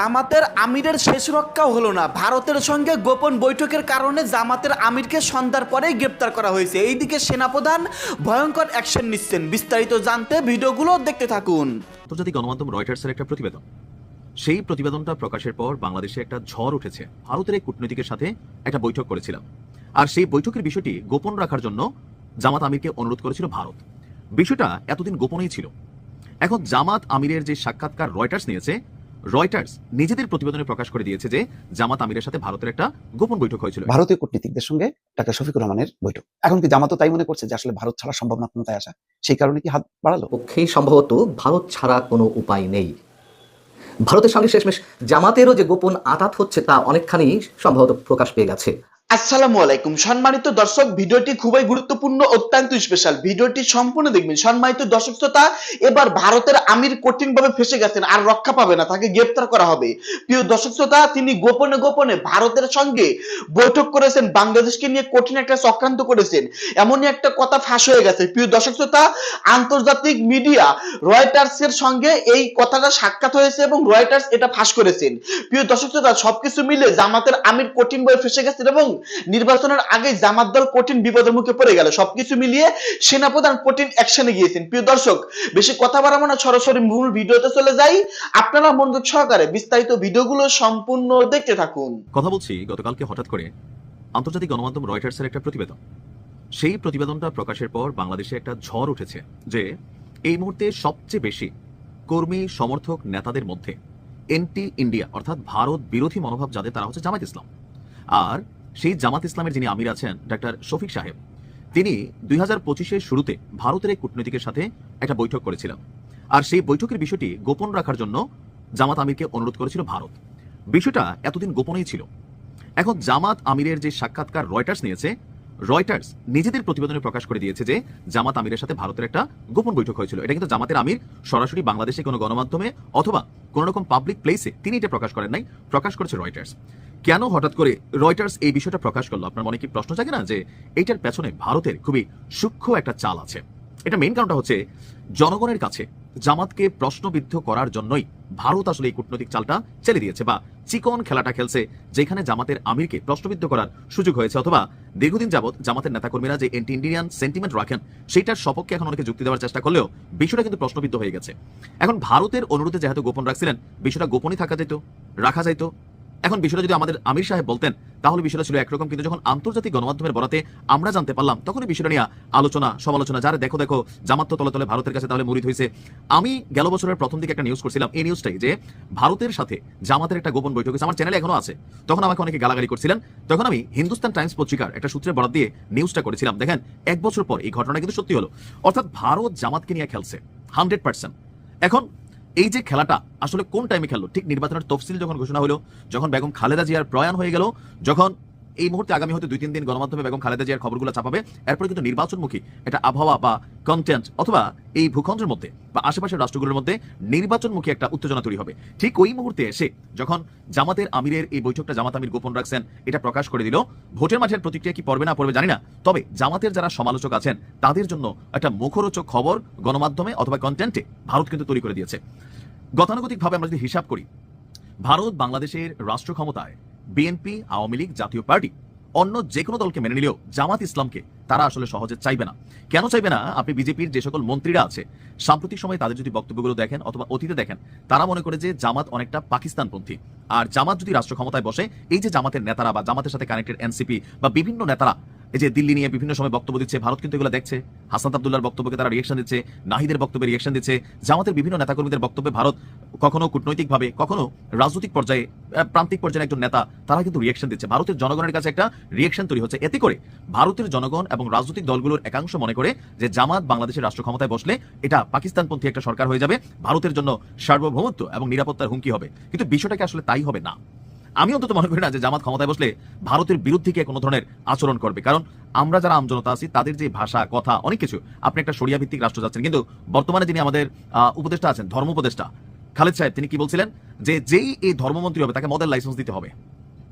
জামাতের আমিরের শেষ রক্ষাও হলো না। ভারতের সঙ্গে গোপন বৈঠকের কারণে জামাতের আমিরকে সন্ধ্যার পরেই গ্রেপ্তার করা হয়েছে। এইদিকে সেনাপ্রধান ভয়ঙ্কর অ্যাকশন নিচ্ছেন। বিস্তারিত জানতে ভিডিওগুলো দেখতে থাকুন। আন্তর্জাতিক গণমাধ্যম রয়টার্সের একটা প্রতিবেদন। সেই প্রতিবেদনটা প্রকাশের পর বাংলাদেশে একটা ঝড় উঠেছে। ভারতের এই কূটনীতিকের সাথে একটা বৈঠক করেছিলাম। আর সেই বৈঠকের বিষয়টি গোপন রাখার জন্য জামাত আমিরকে অনুরোধ করেছিল ভারত। বিষয়টা এতদিন গোপনেই ছিল। এখন জামাত আমিরের যে সাক্ষাৎকার রয়টার্স নিয়েছে রয়টার্স নিজেদের প্রতিবেদনে প্রকাশ করে দিয়েছে যে জামাত আমিরের সাথে ভারতের একটা গোপন বৈঠক হয়েছিল। ভারতীয় কূটনীতিকদের সঙ্গে ডাক্তার শফিকুর রহমানের বৈঠক। এখন কি জামাতও তাই মনে করছে যে আসলে ভারত ছাড়া সম্ভব না ক্ষমতায় আসা? সেই কারণে কি হাত বাড়ালো? পক্ষেই সম্ভবত ভারত ছাড়া কোনো উপায় নেই। ভারতের সঙ্গে শেষমেশ জামাতেরও যে গোপন আঘাত হচ্ছে তা অনেকখানি সম্ভবত প্রকাশ পেয়ে গেছে। আসসালামু আলাইকুম। সম্মানিত দর্শক, ভিডিওটি খুবই গুরুত্বপূর্ণ, অত্যন্ত স্পেশাল ভিডিওটি সম্পূর্ণ দেখবেন। সম্মানিত দর্শক শ্রোতা, এবার ভারতের আমির কঠিন ভাবে ফেসে গেছেন আর রক্ষা পাবে না, তাকে গ্রেপ্তার করা হবে। প্রিয় দর্শক শ্রোতা, তিনি গোপনে গোপনে ভারতের সঙ্গে বৈঠক করেছেন, বাংলাদেশকে নিয়ে কঠিন একটা চক্রান্ত করেছেন। এমনই একটা কথা ফাঁস হয়ে গেছে। প্রিয় দর্শক শ্রোতা, আন্তর্জাতিক মিডিয়া রয়টার্স এর সঙ্গে এই কথাটা সাক্ষাৎ হয়েছে এবং রয়টার্স এটা ফাঁস করেছেন। প্রিয় দর্শক শ্রোতা, সবকিছু মিলে জামাতের আমির কঠিন ভাবে ফেসে গেছেন এবং নির্বাচনের আগে জামাত দল কঠিন বিপদের মুখে পড়ে গেল। সবকিছু মিলিয়ে সেনাপ্রধান কঠিন অ্যাকশনে গিয়েছেন। প্রিয় দর্শক, বেশি কথা বাড়াবো না, সরাসরি মূল ভিডিওতে চলে যাই। আপনারা মনোযোগ সহকারে বিস্তারিত ভিডিওগুলো সম্পূর্ণ দেখতে থাকুন। কথা বলছি, গতকালকে হঠাৎ করে আন্তর্জাতিক গণমাধ্যম রয়টার্সের একটা প্রতিবেদন। সেই প্রতিবেদনটা প্রকাশের পর বাংলাদেশে একটা ঝড় উঠেছে যে এই মুহূর্তে সবচেয়ে বেশি কর্মী, সমর্থক নেতাদের মধ্যে এনটি ইন্ডিয়া, অর্থাৎ ভারত বিরোধী মনোভাব যাদের, তারা হচ্ছে জামাত ইসলাম। আর সেই জামাত ইসলামের যিনি আমির আছেন, ডাক্তার শফিক সাহেব, তিনি দুই হাজার পঁচিশের শুরুতে ভারতের এক কূটনীতিকের সাথে একটা বৈঠক করেছিলেন। আর সেই বৈঠকের বিষয়টি গোপন রাখার জন্য জামাত আমিরকে অনুরোধ করেছিল ভারত। বিষয়টা এতদিন গোপনেই ছিল। এখন জামাত আমিরের যে সাক্ষাৎকার রয়টার্স নিয়েছে, রয়টার্স নিজেদের প্রতিবেদনে প্রকাশ করে দিয়েছে যে জামাত আমিরের সাথে ভারতের একটা গোপন বৈঠক হয়েছিল। এটা কিন্তু জামাতের আমির সরাসরি বাংলাদেশে কোনো গণমাধ্যমে অথবা কোনো রকম পাবলিক প্লেসে তিনি এটা প্রকাশ করেন নাই, প্রকাশ করেছে রয়টার্স। কেন হঠাৎ করে রয়টার্স এই বিষয়টা প্রকাশ করল? আপনার মনে কি প্রশ্ন জাগে না যে এইটার পেছনে ভারতের খুবই সূক্ষ্ম একটা চাল আছে? এটা মেইন কারণটা হচ্ছে জনগণের কাছে জামাতকে প্রশ্নবিদ্ধ করার জন্যই ভারত আসলে এই কূটনৈতিক চালটা ছেড়ে দিয়েছে বা চিকন খেলাটা খেলছে, যেখানে জামাতের আমিরকে প্রশ্নবিদ্ধ করার সুযোগ হয়েছে অথবা দীর্ঘদিন যাবৎ জামাতের নেতাকর্মীরা যে এন্টি ইন্ডিয়ান সেন্টিমেন্ট রাখেন, সেইটার সপক্ষে এখন অনেকে যুক্তি দেওয়ার চেষ্টা করলেও বিষয়টা কিন্তু প্রশ্নবিদ্ধ হয়ে গেছে। এখন ভারতের অনুরোধে যেহেতু গোপন রাখছিলেন, বিষয়টা গোপনই থাকা যেত, রাখা যাইতো। এখন বিষয়টা যদি আমাদের আমির সাহেব বলতেন, তাহলে বিষয়টা ছিল একরকম। কিন্তু যখন আন্তর্জাতিক গণমাধ্যমের বরাতে আমরা জানতে পারলাম তখন এই বিষয়টা নিয়ে আলোচনা, সমালোচনা, যারা দেখো দেখো জামাত্য তলে তলে ভারতের কাছে তাহলে মরিত হয়েছে আমি গেল বছরের প্রথম দিকে একটা নিউজ করছিলাম, এই নিউজটাই যে ভারতের সাথে জামাতের একটা গোপন বৈঠক আমার চ্যানেলে এখনও আছে। তখন আমাকে অনেকে গালাগালি করছিলেন। তখন আমি হিন্দুস্তান টাইমস পত্রিকার একটা সূত্রে বরাদ দিয়ে নিউজটা করেছিলাম। দেখেন, এক বছর পর এই ঘটনা কিন্তু সত্যি হলো। অর্থাৎ ভারত জামাতকে নিয়ে খেলছে হান্ড্রেড পার্সেন্ট এখন এই যে খেলাটা আসলে কোন টাইমে খেললো? ঠিক নির্বাচনের তফসিল যখন ঘোষণা হলো, যখন বেগম খালেদা জিয়ার প্রয়াণ হয়ে গেল, যখন এই মুহূর্তে আগামী হয়তো দুই তিন দিন গণমাধ্যমে বেগম খালেদা জিয়ার খবরগুলো চাপাবে এরপরে কিন্তু নির্বাচনমুখী এটা আবহাওয়া বা কন্টেন্ট অথবা এই ভূখণ্ডের মধ্যে বা আশেপাশের রাষ্ট্রগুলোর মধ্যে নির্বাচনমুখী একটা উত্তেজনা তৈরি হবে। ঠিক ওই মুহূর্তে এসে যখন জামাতের আমিরের এই বৈঠকটা জামাত আমির গোপন রাখছেন, এটা প্রকাশ করে দিল, ভোটের মাঠের প্রতিক্রিয়া কি পড়বে না পড়বে জানি না। তবে জামাতের যারা সমালোচক আছেন, তাদের জন্য একটা মুখরোচক খবর গণমাধ্যমে অথবা কন্টেন্টে ভারত কিন্তু তৈরি করে দিয়েছে। গতানুগতিকভাবে আমরা যদি হিসাব করি, ভারত বাংলাদেশের রাষ্ট্র ক্ষমতায় বিএনপি, আওয়ামী লীগ, জাতীয় পার্টি, অন্য যে কোনো দলকে মেনে নিলেও জামাত ইসলামকে তারা আসলে সহজে চাইবে না। কেন চাইবে না? আপনি বিজেপির যে সকল মন্ত্রীরা আছে, সাম্প্রতিক সময়ে তাদের যদি বক্তব্যগুলো দেখেন অথবা অতীতে দেখেন, তারা মনে করে যে জামাত অনেকটা পাকিস্তানপন্থী। আর জামাত যদি রাষ্ট্র ক্ষমতায় বসে, এই যে জামাতের নেতারা বা জামাতের সাথে কানেক্টেড এনসিপি বা বিভিন্ন নেতারা এই যে দিল্লি নিয়ে বিভিন্ন সময় বক্তব্য দিচ্ছে, ভারত কিন্তু এগুলো দেখছে। হাসান আবদুল্লার বক্তব্যকে তারা রিয়েকশন দিচ্ছে, নাহিদের বক্তব্যে রিয়েকশন দিচ্ছে। জামাতের বিভিন্ন নেতাকর্মীদের বক্তব্যে ভারত কখনো কূটনৈতিকভাবে, কখনো রাজনৈতিক পর্যায়ে প্রান্তিক পর্যায়ে একজন নেতা, তারা কিন্তু রিয়েকশন দিচ্ছে। ভারতের জনগণের কাছে একটা রিয়েকশন তৈরি হচ্ছে। এতে করে ভারতের জনগণ এবং রাজনৈতিক দলগুলোর একাংশ মনে করে যে জামাত বাংলাদেশের রাষ্ট্র ক্ষমতায় বসলে এটা পাকিস্তানপন্থী একটা সরকার হয়ে যাবে। ভারতের জন্য সার্বভৌমত্ব এবং নিরাপত্তার হুমকি হবে। কিন্তু বিষয়টাকে আসলে তাই হবে না। আমি অন্তত মনে করি না যে জামাত ক্ষমতায় বসলে ভারতের বিরুদ্ধে গিয়ে কোনো ধরনের আচরণ করবে। কারণ আমরা যারা আমজনতা আছি, তাদের যে ভাষা, কথা, অনেক কিছু, আপনি একটা সরিয়া ভিত্তিক রাষ্ট্র যাচ্ছেন। কিন্তু বর্তমানে যিনি আমাদের উপদেষ্টা আছেন, ধর্ম উপদেষ্টা, খালেদ সাহেব, তিনি কি বলছিলেন? যে যেই এই ধর্মমন্ত্রী হবে, তাকে মদের লাইসেন্স দিতে হবে।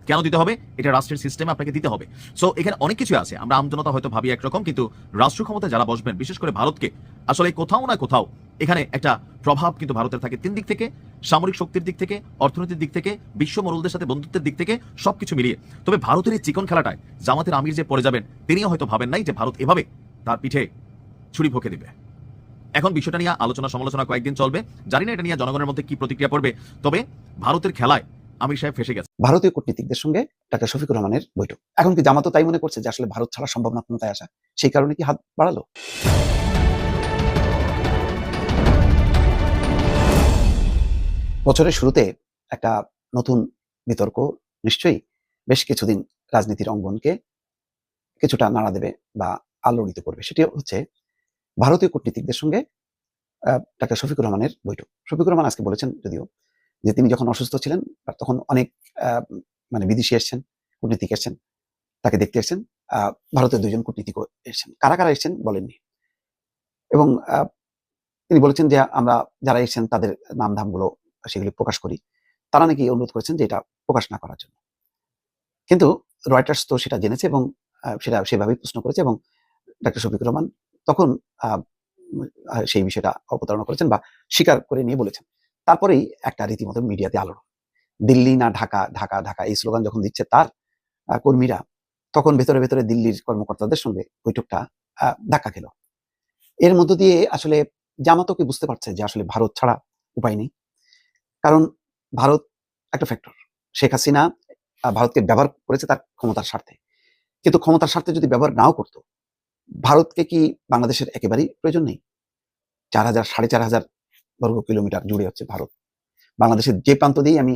কেন দিতে হবে? এটা রাষ্ট্রের সিস্টেমে আপনাকে দিতে হবে। সো এখানে অনেক কিছু আছে। আমরা আমজনতা হয়তো ভাবি একরকম, কিন্তু রাষ্ট্র ক্ষমতায় যারা বসবেন, বিশেষ করে ভারতকে, আসলে কোথাও না কোথাও এখানে একটা প্রভাব কিন্তু ভারতের থাকে। তিন দিক থেকে, সামরিক শক্তির দিক থেকে অর্থনৈতিক দিক থেকে, বিশ্ব মরলদের সাথে বন্ধুত্বের দিক থেকে সবকিছু মিলিয়ে। তবে ভারতের এই চিকন খেলাটায় জামাতের আমির যে পড়ে যাবেন, তিনিও হয়তো ভাবেন নাই যে ভারত এভাবে তার পিঠে ছুরি ভোকে দিবে। এখন বিষয়টা নিয়ে আলোচনা সমালোচনা কয়েকদিন চলবে। জানি না এটা নিয়ে জনগণের মধ্যে কি প্রতিক্রিয়া পড়বে, তবে ভারতের খেলায় আমির সাহেব ফেসে গেছে। ভারতীয় কূটনীতিকদের সঙ্গে ডাক্তার শফিকুর রহমানের বৈঠক। এখন কি জামাতও তাই মনে করছে যে আসলে ভারত ছাড়া সম্ভব না ক্ষমতায় আসা সেই কারণে কি হাত বাড়ালো? বছরের শুরুতে একটা নতুন বিতর্ক নিশ্চয়ই বেশ কিছুদিন রাজনীতির অঙ্গনকে কিছুটা নাড়া দেবে বা আলোড়িত করবে। সেটি হচ্ছে ভারতীয় কূটনীতিকদের সঙ্গে ডাক্তার শফিকুর রহমানের বৈঠক। শফিকুর রহমান আজকে বলেছেন যদিও যে তিনি যখন অসুস্থ ছিলেন তখন অনেক মানে বিদেশি এসছেন, কূটনীতিক এসছেন, তাকে দেখতে এসছেন ভারতের দুজন কূটনীতিকও এসছেন। কারা কারা এসছেন বলেননি? এবং তিনি বলেছেন যে আমরা যারা এসছেন তাদের নাম ধামগুলো সেগুলি প্রকাশ করি। তারা নাকি অনুরোধ করেছেন যে এটা প্রকাশ না করার জন্য। কিন্তু রয়টার্স তো সেটা জেনেছে এবং সেটা সেভাবেই প্রশ্ন করেছে এবং ডাক্তার শফিকুর রহমান তখন সেই বিষয়টা অবতারণা করেছেন বা স্বীকার করে নিয়ে বলেছেন। তারপরেই একটা রীতিমতো মিডিয়াতে আলোড়ন। দিল্লি না ঢাকা ঢাকা ঢাকা এই স্লোগান যখন দিচ্ছে তার কর্মীরা, তখন ভেতরে ভেতরে দিল্লির কর্মকর্তাদের সঙ্গে বৈঠকটা ধাক্কা খেল। এর মধ্য দিয়ে আসলে জামাতও কি বুঝতে পারছে যে আসলে ভারত ছাড়া উপায় নেই? কারণ ভারত একটা ফ্যাক্টর শেখ হাসিনা ভারতকে ব্যবহার করেছে তার ক্ষমতার স্বার্থে। কিন্তু ক্ষমতার স্বার্থে যদি ব্যবহার নাও করতো, ভারতকে কি বাংলাদেশের একেবারেই প্রয়োজন নেই? চার হাজার, সাড়ে চার হাজার বর্গ কিলোমিটার জুড়ে হচ্ছে ভারত। বাংলাদেশের যে প্রান্ত দিয়েই আমি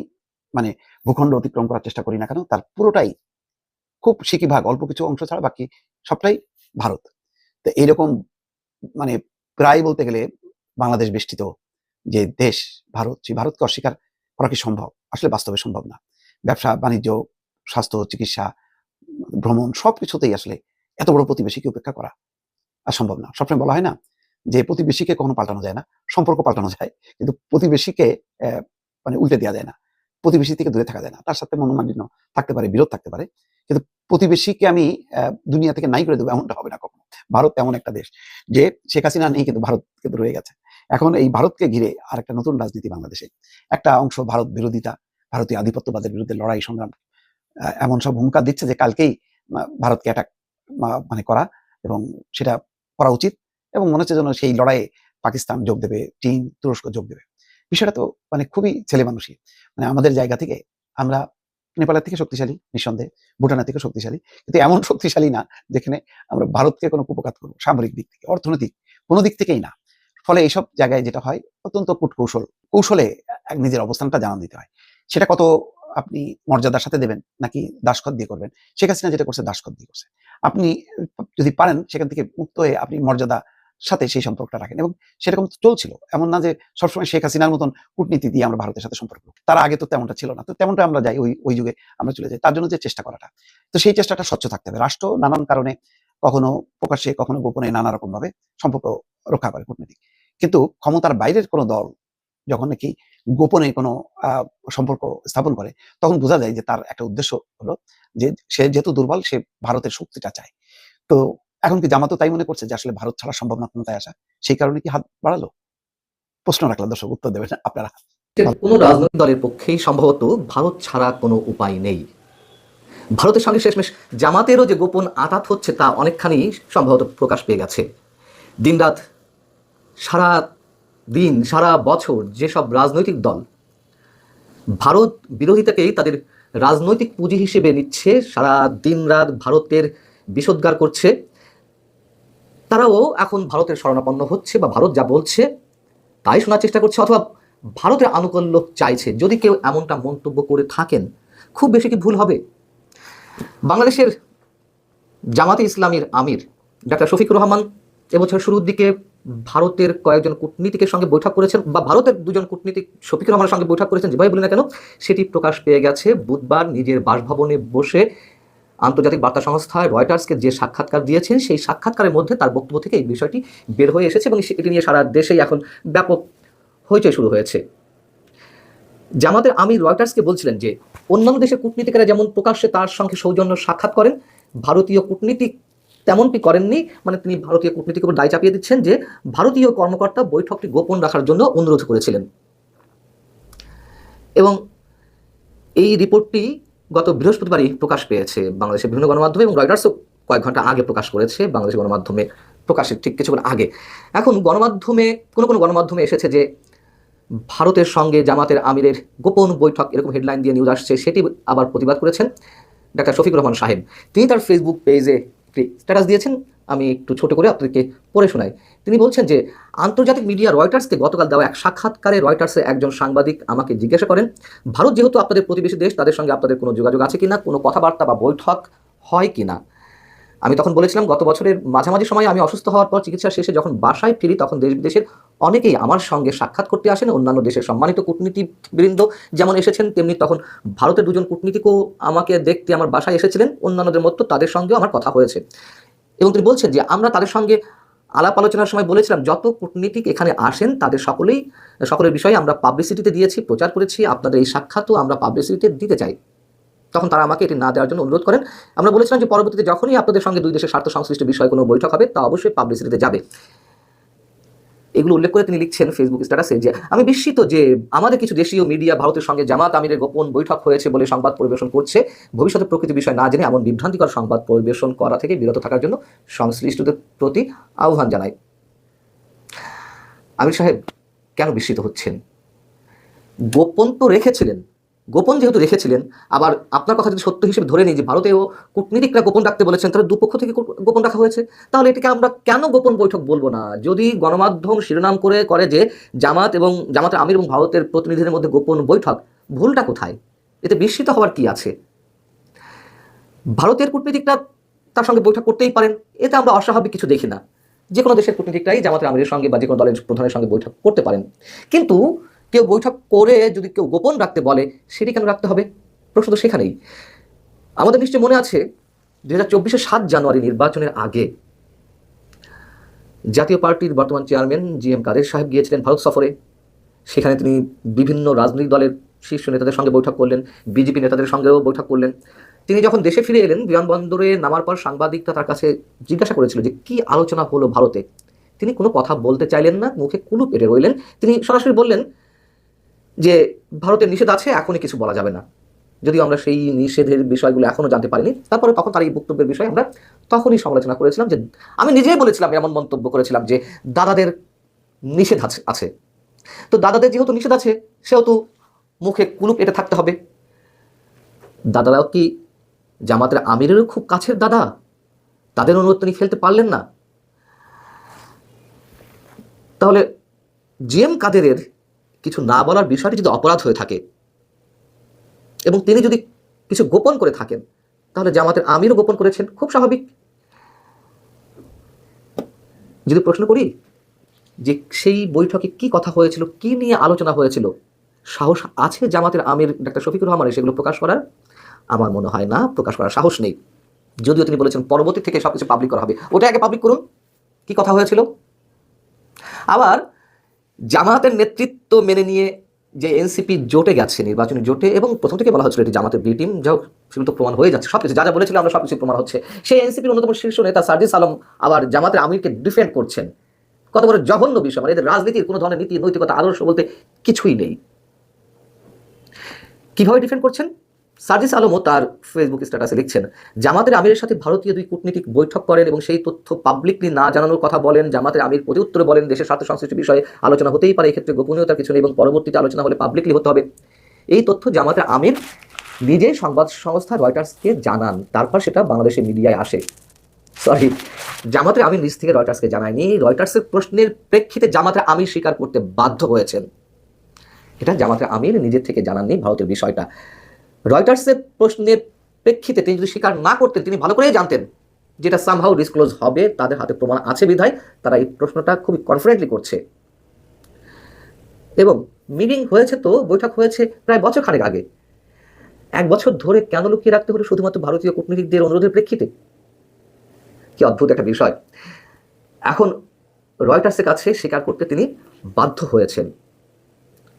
মানে ভূখণ্ড অতিক্রম করার চেষ্টা করি না কেন, তার পুরোটাই খুব সিকি ভাগ, অল্প কিছু অংশ ছাড়া বাকি সবটাই ভারত। তো এইরকম মানে প্রায় বলতে গেলে বাংলাদেশ বেষ্টিত যে দেশ, ভারত, সেই ভারতকে অস্বীকার করা কি সম্ভব? আসলে বাস্তবে সম্ভব না। ব্যবসা, বাণিজ্য, স্বাস্থ্য, চিকিৎসা, ভ্রমণ সবকিছুতেই আসলে এত বড় প্রতিবেশীকে উপেক্ষা করা আর সম্ভব না। সবসময় বলা হয় না যে প্রতিবেশীকে কখনো পাল্টানো যায় না, সম্পর্ক পাল্টানো যায়, কিন্তু প্রতিবেশীকে মানে উল্টে দেওয়া যায় না। প্রতিবেশী থেকে দূরে থাকা যায় না। তার সাথে মনোমালিন্য থাকতে পারে, বিরোধ থাকতে পারে, কিন্তু প্রতিবেশীকে আমি দুনিয়া থেকে নাই করে দেবো এমনটা হবে না কখনো। ভারত এমন একটা দেশ যে শেখ হাসিনা নেই, কিন্তু ভারত কিন্তু রয়ে গেছে। এখন এই ভারতকে ঘিরে আর একটা নতুন রাজনীতি বাংলাদেশে। একটা অংশ ভারত বিরোধিতা, ভারতীয় আধিপত্যবাদের বিরুদ্ধে লড়াই, সংগ্রাম এমন সব ভূমিকা দিচ্ছে যে কালকেই ভারতকে অ্যাটাক মানে করা এবং সেটা করা উচিত এবং মনে হচ্ছে যেন সেই লড়াইয়ে পাকিস্তান যোগ দেবে, চীন, তুরস্ক যোগ দেবে। বিষয়টা তো মানে খুবই ছেলে মানুষই। মানে আমাদের জায়গা থেকে আমরা নেপালের থেকে শক্তিশালী, নিঃসন্দেহে। ভুটানের থেকে শক্তিশালী। কিন্তু এমন শক্তিশালী না যেখানে আমরা ভারতকে কোনো কুপকাত করব, সামরিক দিক থেকে, অর্থনৈতিক, কোনো দিক থেকেই না। ফলে এইসব জায়গায় যেটা হয়, অত্যন্ত কূটকৌশল। কৌশলে নিজের অবস্থানটা জানান দিতে হয়। সেটা কত আপনি মর্যাদার সাথে দেবেন নাকি দাসখত দিয়ে করবেন? শেখ হাসিনা যেটা করছে, দাসখত দিয়ে করছে। আপনি যদি পারেন, সেখান থেকে মুক্ত হয়ে আপনি মর্যাদা সাথে সেই সম্পর্কটা রাখেন এবং সেরকম চলছিল। এমন না যে সবসময় শেখ হাসিনার মতন কূটনীতি দিয়ে আমরা ভারতের সাথে সম্পর্ক তার আগে তো তেমনটা ছিল না। তো তেমনটা আমরা যাই, ওই ওই যুগে আমরা চলে যাই। তার জন্য যে চেষ্টা করাটা। তো সেই চেষ্টাটা স্বচ্ছ থাকতে হবে। রাষ্ট্র নানান কারণে কখনো প্রকাশ্যে, কখনো গোপনে, নানা রকম ভাবে সম্পর্ক রক্ষা করে কূটনীতি কিন্তু ক্ষমতার বাইরের কোনো দল যখন নাকি গোপনে কোনো সম্পর্ক স্থাপন করে, তখন বোঝা যায় যে তার একটা উদ্দেশ্য হলো যে সে যেহেতু দুর্বল, সে ভারতের শক্তিটা চায়। তো এখন কি জামাতও তাই মনে করছে যে আসলে ভারত ছাড়া সম্ভব না ক্ষমতায় আসা? সেই কারণে কি হাত বাড়ালো? প্রশ্ন রাখলাম, দর্শক, উত্তর দেবেন আপনারা। কোনো রাজনৈতিক দলের পক্ষেই সম্ভবত ভারত ছাড়া কোনো উপায় নেই। ভারতের সঙ্গে শেষমেশ জামাতেরও যে গোপন আঘাত হচ্ছে তা অনেকখানি সম্ভবত প্রকাশ পেয়ে গেছে। দিনরাত সারা দিন, সারা বছর যেসব রাজনৈতিক দল ভারত বিরোধিতাকেই তাদের রাজনৈতিক পুঁজি হিসেবে নিচ্ছে, সারা দিন রাত ভারতের বিষোদ্গার করছে, তারাও এখন ভারতের শরণাপন্ন হচ্ছে বা ভারত যা বলছে তাই শোনার চেষ্টা করছে অথবা ভারতের আনুকূল্য চাইছে। যদি কেউ এমনটা মন্তব্য করে থাকেন, খুব বেশি কি ভুল হবে? বাংলাদেশের জামাতে ইসলামীর আমির ডাক্তার শফিকুর রহমান এবছর শুরুর দিকে ভারতের কয়েকজন কূটনীতিকের সঙ্গে বৈঠক করেছেন বা ভারতের দুজন কূটনীতিক শফিকুর রহমানের সঙ্গে বৈঠক করেছেন যেভাবে বলি না কেন, সেটি প্রকাশ পেয়ে গেছে বুধবার নিজের বাসভবনে বসে আন্তর্জাতিক বার্তা সংস্থা রয়টার্সকে যে সাক্ষাৎকার দিয়েছেন, সেই সাক্ষাৎকারের মধ্যে তার বক্তব্য থেকে এই বিষয়টি বের হয়ে এসেছে এবং এটি নিয়ে সারা দেশেই এখন ব্যাপক হইচই শুরু হয়েছে। জামাতের আমি রয়টার্সকে বলছিলেন যে, অন্যান্য দেশের কূটনীতিকেরা যেমন প্রকাশ্যে তার সঙ্গে সৌজন্য সাক্ষাৎ করেন, ভারতীয় কূটনীতিক তেমনটি করেননি। মানে তিনি ভারতীয় কূটনীতিকের উপর দায় চাপিয়ে দিচ্ছেন যে ভারতীয় কর্মকর্তা বৈঠকটি গোপন রাখার জন্য অনুরোধ করেছিলেন। এবং এই রিপোর্টটি গত বৃহস্পতিবারই প্রকাশ পেয়েছে বাংলাদেশের বিভিন্ন গণমাধ্যমে এবং রয়টার্সও কয়েক ঘণ্টা আগে প্রকাশ করেছে বাংলাদেশের গণমাধ্যমে প্রকাশের ঠিক কিছুক্ষণ আগে। এখন গণমাধ্যমে, কোনো কোনো গণমাধ্যমে এসেছে যে ভারতের সঙ্গে জামাতের আমিরের গোপন বৈঠক, এরকম হেডলাইন দিয়ে নিউজ আসছে, সেটি আবার প্রতিবাদ করেছেন ডাক্তার শফিকুর রহমান সাহেব। তিনি তার ফেসবুক পেজে স্ট্যাটাস দিয়েছেন, আমি একটু ছোট করে আপনাদেরকে পড়ে শোনাই। তিনি বলছেন যে, আন্তর্জাতিক মিডিয়া রয়টার্সকে গতকাল দেওয়া এক সাক্ষাৎকারে রয়টার্সের একজন সাংবাদিক আমাকে জিজ্ঞাসা করেন, ভারত যেহেতু আপনাদের প্রতিবেশী দেশ, তাদের সঙ্গে আপনাদের কোনো যোগাযোগ আছে কিনা? কোনো কথাবার্তা বা বৈঠক হয় কিনা? আমি তখন বলেছিলাম, গত বছরের মাঝামাঝি সময়ে আমি অসুস্থ হওয়ার পর চিকিৎসা শেষে যখন বাসায় ফিরি, তখন দেশ বিদেশের অনেকেই আমার সঙ্গে সাক্ষাৎ করতে আসেন। অন্যান্য দেশের সম্মানিত কূটনীতিবৃন্দ যেমন এসেছেন, তেমনি তখন ভারতের দুজন কূটনীতিকও আমাকে দেখতে আমার বাসায় এসেছিলেন। অন্যান্যদের মতো তাদের সঙ্গেও আমার কথা হয়েছে। এবং তিনি বলছেন যে, আমরা তাদের সঙ্গে আলাপ আলোচনার সময় বলেছিলাম, যত কূটনীতিক এখানে আসেন, তাদের সকলেই, সকলের বিষয়ে আমরা পাবলিসিটিতে দিয়েছি, প্রচার করেছি, আপনাদের এই সাক্ষাৎও আমরা পাবলিসিটিতে দিতে চাই। তখন তারা আমাকে এটি না দেওয়ার জন্য অনুরোধ করেন। আমরা বলেছিলাম যে পরবর্তীতে যখনই আপনাদের সঙ্গে দুই দেশের স্বার্থ সংশ্লিষ্ট বিষয়ে কোনো বৈঠক হবে, তা অবশ্যই পাবলিসিটিতে যাবে। এগুলো উল্লেখ করে তিনি লিখছেন ফেসবুক স্ট্যাটাসে যে, আমি বিস্মিত যে আমাদের কিছু দেশীয় মিডিয়া ভারতের সঙ্গে জামাত আমিরের গোপন বৈঠক হয়েছে বলে সংবাদ পরিবেশন করছে। ভবিষ্যতে প্রকৃতি বিষয় না জেনে এমন বিভ্রান্তিকর সংবাদ পরিবেশন করা থেকে বিরত থাকার জন্য সংশ্লিষ্টদের প্রতি আহ্বান জানাই। আমির সাহেব, কেন বিস্মিত হচ্ছেন? গোপন তো রেখেছিলেন। গোপন যেহেতু রেখেছিলেন, আবার আপনার কথা যদি সত্য হিসেবে ধরে নিই যে ভারতেও কূটনীতিকরা গোপন রাখতে বলেছেন, তাহলে দুপক্ষ থেকে গোপন রাখা হয়েছে। তাহলে এটাকে আমরা কেন গোপন বৈঠক বলব না? যদি গণমাধ্যম শিরোনাম করে করে যে জামাত এবং জামাতের আমির এবং ভারতের প্রতিনিধিদের মধ্যে গোপন বৈঠক, ভুলটা কোথায়? এতে বিস্মিত হওয়ার কি আছে? ভারতের কূটনীতিকরা তার সঙ্গে বৈঠক করতেই পারেন, এতে আমরা অস্বাভাবিক কিছু দেখি না। যে কোনো দেশের কূটনীতিকরাই জামাতের আমিরের সঙ্গে বা যে কোনো দলের প্রধানের সঙ্গে বৈঠক করতে পারেন। কিন্তু কেউ বৈঠক করে যদি কেউ গোপন রাখতে বলে, সেটি কেন রাখতে হবে? প্রশ্ন তো সেখানেই। আমাদের নিশ্চয় মনে আছে দু হাজার চব্বিশের সাত জানুয়ারি নির্বাচনের আগে জাতীয় পার্টির বর্তমান চেয়ারম্যান জি এম কাদের সাহেব গিয়েছিলেন ভারত সফরে। সেখানে তিনি বিভিন্ন রাজনৈতিক দলের শীর্ষ নেতাদের সঙ্গে বৈঠক করলেন, বিজেপি নেতাদের সঙ্গেও বৈঠক করলেন। তিনি যখন দেশে ফিরে এলেন, বিমানবন্দরে নামার পর সাংবাদিকরা তার কাছে জিজ্ঞাসা করেছিল যে, কি আলোচনা হলো ভারতে? তিনি কোনো কথা বলতে চাইলেন না, মুখে কুলু পেটে রইলেন। তিনি সরাসরি বললেন যে ভারতের নিষেধ আছে, এখনই কিছু বলা যাবে না। যদিও আমরা সেই নিষেধের বিষয়গুলো এখনও জানতে পারিনি, তারপরে তখন তার এই বক্তব্যের বিষয়ে আমরা তখনই সমালোচনা করেছিলাম যে, আমি নিজেই বলেছিলাম, এমন মন্তব্য করেছিলাম যে, দাদাদের নিষেধ আছে আছে। তো দাদাদের যেহেতু নিষেধ আছে, সেহেতু মুখে কুলুপ এটা থাকতে হবে। দাদারাও কি জামাতের আমিরেরও খুব কাছের দাদা? তাদের অনুরোধ তিনি ফেলতে পারলেন না। তাহলে জিএম কাদেরের কিছু না বলার বিষয়টি যদি অপরাধ হয়ে থাকে এবং তিনি যদি কিছু গোপন করে থাকেন, তাহলে জামাতের আমিরও গোপন করেছেন, খুব স্বাভাবিক। যদি প্রশ্ন করি যে সেই বৈঠকে কি কথা হয়েছিল, কি নিয়ে আলোচনা হয়েছিল, সাহস আছে জামাতের আমির ডাক্তার শফিকুর রহমানের সেগুলো প্রকাশ করার? আমার মনে হয় না, প্রকাশ করার সাহস নেই। যদিও তিনি বলেছেন পরবর্তী থেকে সবকিছু পাবলিক করা হবে। ওটা আগে পাবলিক করুন, কি কথা হয়েছিল? আবার জামাতের নেতৃত্ব মেনে নিয়ে যে এনসিপি জোটে গেছে, নির্বাচনী জোটে, এবং প্রথম থেকে বলা হচ্ছিল এটি জামাতের বি টিম যাও সেগুলো তো প্রমাণ হয়ে যাচ্ছে। সব কিছু যা যা বলেছিল আমরা সব কিছু প্রমাণ হচ্ছে। সেই এনসিপির অন্যতম শীর্ষ নেতা সার্জিস আলম আবার জামাতের আমিরকে ডিফেন্ড করছেন। কত বড় জঘন্য বিষয় মানে এদের রাজনীতির কোনো ধরনের নীতি, নৈতিকতা, আদর্শ বলতে কিছুই নেই। কীভাবে ডিফেন্ড করছেন? সার্জিস আলমও তার ফেসবুক স্ট্যাটাসে লিখছেন, জামাতের আমিরের সাথে ভারতীয় দুই কূটনীতিক বৈঠক করেন এবং সেই তথ্য পাবলিকলি না জানানোর কথা বলেন। জামাতের আমির প্রতি উত্তরে বলেন, দেশের স্বার্থ সংশ্লিষ্ট বিষয়ে আলোচনা হতেই পারে, এক্ষেত্রে গোপনীয়তার কিছু নেই এবং পরবর্তীতে আলোচনা হলে পাবলিকলি হতে হবে। এই তথ্য জামাতের আমির নিজেই সংবাদ সংস্থা রয়টার্সকে জানান, তারপর সেটা বাংলাদেশের মিডিয়ায় আসে। সরি জামাতের আমির নিজ থেকে রয়টার্সকে জানায়নি। রয়টার্সের প্রশ্নের প্রেক্ষিতে জামাতের আমির স্বীকার করতে বাধ্য হয়েছেন। এটা জামাতের আমির নিজের থেকে জানাননি ভারতের বিষয়টা। রয়টার্সের প্রশ্নের প্রেক্ষিতে তিনি যদি স্বীকার না করতেন, তিনি ভালো করেই জানতেন যেটা সামহাউ ডিসক্লোজ হবে, তাদের হাতে প্রমাণ আছে বিধায় তারা এই প্রশ্নটা খুবই কনফিডেন্টলি করছে। এবং মিটিং হয়েছে তো, বৈঠক হয়েছে প্রায় বছর খানেক আগে। এক বছর ধরে কেন লুকিয়ে রাখতে হলো শুধুমাত্র ভারতীয় কূটনীতিকদের অনুরোধের প্রেক্ষিতে? কি অদ্ভুত একটা বিষয়। এখন রয়টার্সের কাছে স্বীকার করতে তিনি বাধ্য হয়েছেন।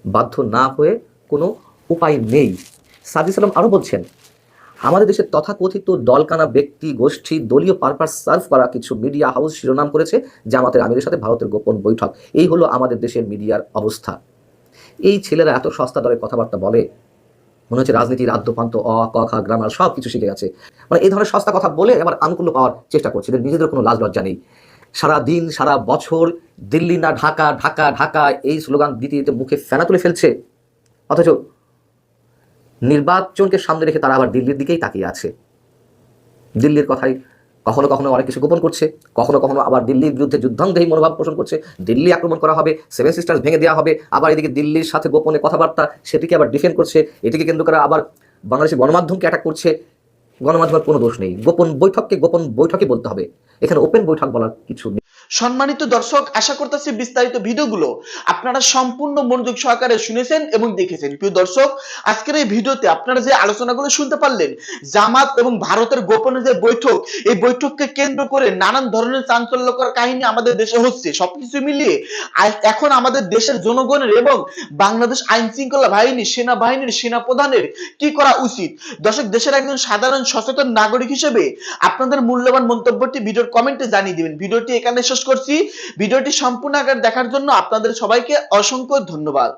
বাধ্য না হয়ে কোনো উপায় নেই। সাদিস আলম আরও বলছেন, আমাদের দেশের তথাকথিত দলকানা ব্যক্তি, গোষ্ঠী, দলীয় পারপাস সার্ভ করা কিছু মিডিয়া হাউস শিরোনাম করেছে জামাতের আমিরের সাথে ভারতের গোপন বৈঠক। এই হলো আমাদের দেশের মিডিয়ার অবস্থা। এই ছেলেরা এত সস্তা দরে কথাবার্তা বলে, মনে হচ্ছে রাজনীতির আদ্যপান্ত, অ, ক গ্রামার সব কিছু শিখে গেছে। মানে এই ধরনের সস্তা কথা বলে আবার আনুকূল্য পাওয়ার চেষ্টা করছে। নিজেদের কোনো লাজ লজ্জা নেই। সারা দিন, সারা বছর দিল্লি না ঢাকা ঢাকা ঢাকা, এই স্লোগান দিতে দিতে মুখে ফেনা তুলে ফেলছে। অথচ নির্বাচনকে সামনে রেখে তারা আবার দিল্লির দিকেই তাকিয়ে আছে। দিল্লির কথাই কখনো কখনো অনেক কিছু গোপন করছে, কখনো কখনো আবার দিল্লির বিরুদ্ধে যুদ্ধাঙ্গহী মনোভাব পোষণ করছে। দিল্লি আক্রমণ করা হবে সেভেন সিস্টার্স ভেঙে দেওয়া হবে, আবার এদিকে দিল্লির সাথে গোপনে কথাবার্তা সেটিকে আবার ডিফেন্ড করছে, এটিকে কেন্দ্র করে আবার বাংলাদেশের গণমাধ্যমকে অ্যাটাক করছে। গণমাধ্যমের কোনো দোষ নেই। গোপন বৈঠককে গোপন বৈঠকই বলতে হবে। এখানে ওপেন বৈঠক বলার কিছু নেই। সম্মানিত দর্শক, আশা করতেছি বিস্তারিত ভিডিওগুলো আপনারা সম্পূর্ণ মনোযোগ সহকারে শুনেছেন এবং দেখেছেন। প্রিয় দর্শক, আজকের এই ভিডিওতে আপনারা যে আলোচনাগুলো শুনতে পারলেন, জামাত এবং ভারতের গোপনে যে বৈঠক, এই বৈঠককে কেন্দ্র করে নানান ধরনের চাঞ্চল্যকর কাহিনী আমাদের দেশে হচ্ছে। সবকিছু মিলিয়ে এখন আমাদের দেশের জনগণের এবং বাংলাদেশ আইন শৃঙ্খলা বাহিনী সেনাবাহিনীর সেনা প্রধানের কি করা উচিত? দর্শক, দেশের একজন সাধারণ সচেতন নাগরিক হিসেবে আপনাদের মূল্যবান মন্তব্যটি ভিডিওর কমেন্টে জানিয়ে দিবেন। ভিডিওটি এখানে শেষ করছি। ভিডিওটি সম্পূর্ণ আকার দেখার জন্য আপনাদের সবাইকে অসংখ্য ধন্যবাদ।